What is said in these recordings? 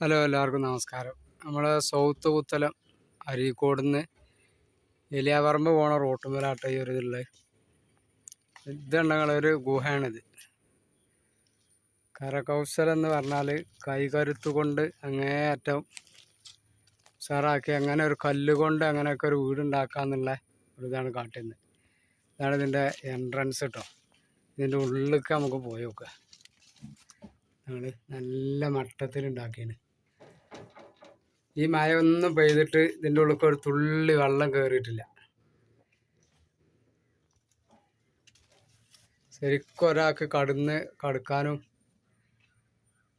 Hello എല്ലാവർക്കും നമസ്കാരം. നമ്മൾ സൗത്ത് പുത്തലം അരീക്കോട് നിന്ന് എലിയാപറമ്പ് പോണ റോട്ടുമേലാട്ട ഈ ഒരു ഇതുള്ള ഇതുണ്ടെങ്കിൽ ഒരു ഗുഹയാണിത്. കരകൗശലം എന്ന് പറഞ്ഞാൽ കൈകരുത്ത് കൊണ്ട് അങ്ങേയറ്റം ഉഷാറാക്കി അങ്ങനെ ഒരു കല്ല് കൊണ്ട് അങ്ങനെയൊക്കെ ഒരു വീടുണ്ടാക്കാന്നുള്ള ഒരു ഇതാണ് കാട്ടുന്നത് ഇതാണ് ഇതിന്റെ എൻട്രൻസ് കേട്ടോ ഇതിന്റെ ഉള്ളിലേക്ക് നമുക്ക് പോയി നോക്കുക ഞങ്ങൾ നല്ല മട്ടത്തിൽ ഉണ്ടാക്കിയാണ് ഈ മഴ ഒന്നും പെയ്തിട്ട് ഇതിന്റെ ഉള്ളിൽ ഒരു തുള്ളി വെള്ളം കയറിയിട്ടില്ല ശരിക്കും ഒരാൾക്ക് കടന്ന് കടക്കാനും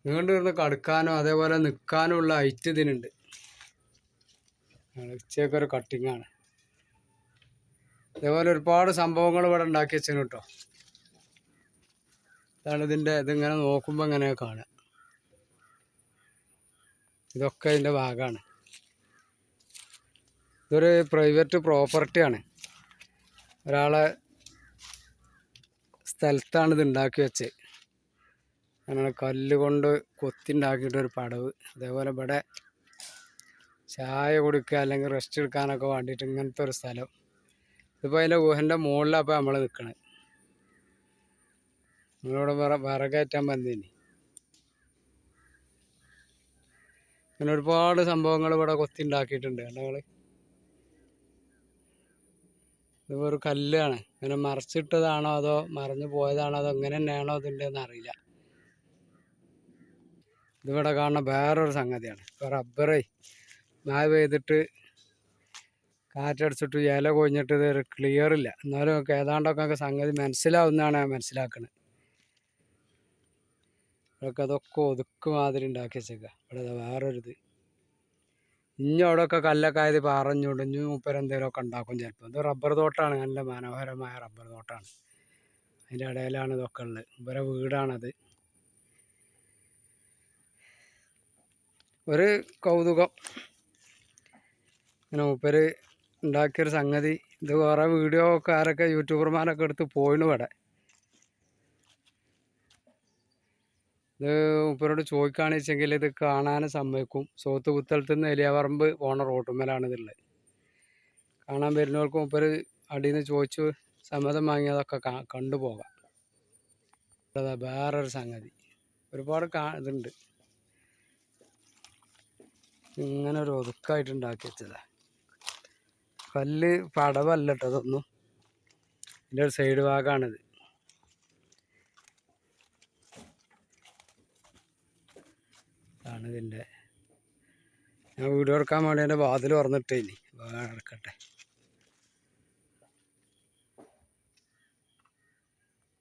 നീണ്ടു നിന്ന് കടക്കാനും അതേപോലെ നിൽക്കാനും ഉള്ള ഹൈറ്റ് ഇതിനുണ്ട്. ഉച്ചയൊക്കെ ഒരു കട്ടിങ്ങാണ് അതേപോലെ ഒരുപാട് സംഭവങ്ങൾ ഇവിടെ ഉണ്ടാക്കി വെച്ചു കേട്ടോ ഇതാണ് ഇതിന്റെ ഇതിങ്ങനെ നോക്കുമ്പോൾ ഇങ്ങനെ കാണുക ഇതൊക്കെ ഇതിന്റെ ഭാഗമാണ് ഇതൊരു പ്രൈവറ്റ് പ്രോപ്പർട്ടിയാണ് ഒരാളെ സ്ഥലത്താണ് ഇത് ഉണ്ടാക്കി വെച്ച്. അങ്ങനെ കല്ല് കൊണ്ട് കൊത്തി ഉണ്ടാക്കിയിട്ടൊരു പടവ്. അതേപോലെ ഇവിടെ ചായ കുടിക്കുക അല്ലെങ്കിൽ റെസ്റ്റ് എടുക്കാനൊക്കെ വേണ്ടിയിട്ട് ഇങ്ങനത്തെ ഒരു സ്ഥലം. ഇതിപ്പോൾ അതിന്റെ ഗുഹന്റെ മുകളിലാണ് അപ്പോൾ നമ്മൾ നിൽക്കണത് വിറ വിറകയറ്റാൻ വന്നേനി. അങ്ങനെ ഒരുപാട് സംഭവങ്ങൾ ഇവിടെ കൊത്തി ഉണ്ടാക്കിയിട്ടുണ്ട് ഞങ്ങൾ ഇത് കല്ലാണ്. ഇങ്ങനെ മറച്ചിട്ടതാണോ അതോ മറഞ്ഞു പോയതാണോ അതോ എങ്ങനെ തന്നെയാണോ ഇതിന്റെ അറിയില്ല. ഇതിവിടെ കാണുന്ന വേറൊരു സംഗതിയാണ്. ഇപ്പോൾ റബ്ബറേ മഴ പെയ്തിട്ട് കാറ്റടിച്ചിട്ട് ഇല കൊഴിഞ്ഞിട്ട് ഇത് ക്ലിയർ ഇല്ല. എന്നാലും ഏതാണ്ടൊക്കെ സംഗതി മനസ്സിലാവുന്നതാണ് മനസ്സിലാക്കുന്നത് ഇവിടെയൊക്കെ അതൊക്കെ ഒതുക്ക് മാതിരി ഉണ്ടാക്കി വെച്ചേക്കുക ഇവിടെ വേറൊരിത്. ഇനി അവിടെയൊക്കെ കല്ലൊക്കെ ആയത് പറഞ്ഞുകൊണ്ട് ഇനി മൂപ്പരെന്തേലുമൊക്കെ ഉണ്ടാക്കും ചിലപ്പോൾ ഇത് റബ്ബർ തോട്ടമാണ് നല്ല മനോഹരമായ റബ്ബർ തോട്ടമാണ് അതിന്റെ ഇടയിലാണ് ഇതൊക്കെ ഉള്ളത്. ഇവരെ വീടാണത്. ഒരു കൗതുകം. ഇങ്ങനെ മൂപ്പര് ഉണ്ടാക്കിയൊരു സംഗതി. ഇത് കുറേ വീഡിയോ ആരൊക്കെ യൂട്യൂബർമാരൊക്കെ എടുത്ത് പോയിന് ഇവിടെ. ഇത് ഉപ്പരോട് ചോദിക്കുകയാണെന്ന് വെച്ചെങ്കിൽ ഇത് കാണാനും സമ്മതിക്കും. സോത്ത് പുത്തലത്ത് നിന്ന് എലിയാവറമ്പ് പോണ റോട്ടുമ്മലാണ് ഇതുള്ളത്. കാണാൻ വരുന്നവർക്കും ഉപ്പര് അടിയിൽ നിന്ന് ചോദിച്ചു സമ്മതം വാങ്ങിയതൊക്കെ കണ്ടുപോകാം അതാ വേറൊരു സംഗതി. ഒരുപാട് കാ ഇതുണ്ട്. ഇങ്ങനെ ഒരു ഒതുക്കായിട്ട് ഉണ്ടാക്കി വെച്ചതാ. കല്ല് പടവല്ല അതൊന്നും. ഇതിന്റെ ഒരു സൈഡ് ഭാഗമാണിത് ആണ് ഇതിന്റെ. ഞാൻ വീഡിയോ എടുക്കാൻ വേണ്ടി എന്റെ വാതിൽ തുറന്നിട്ടേ ഇനി അടക്കട്ടെ.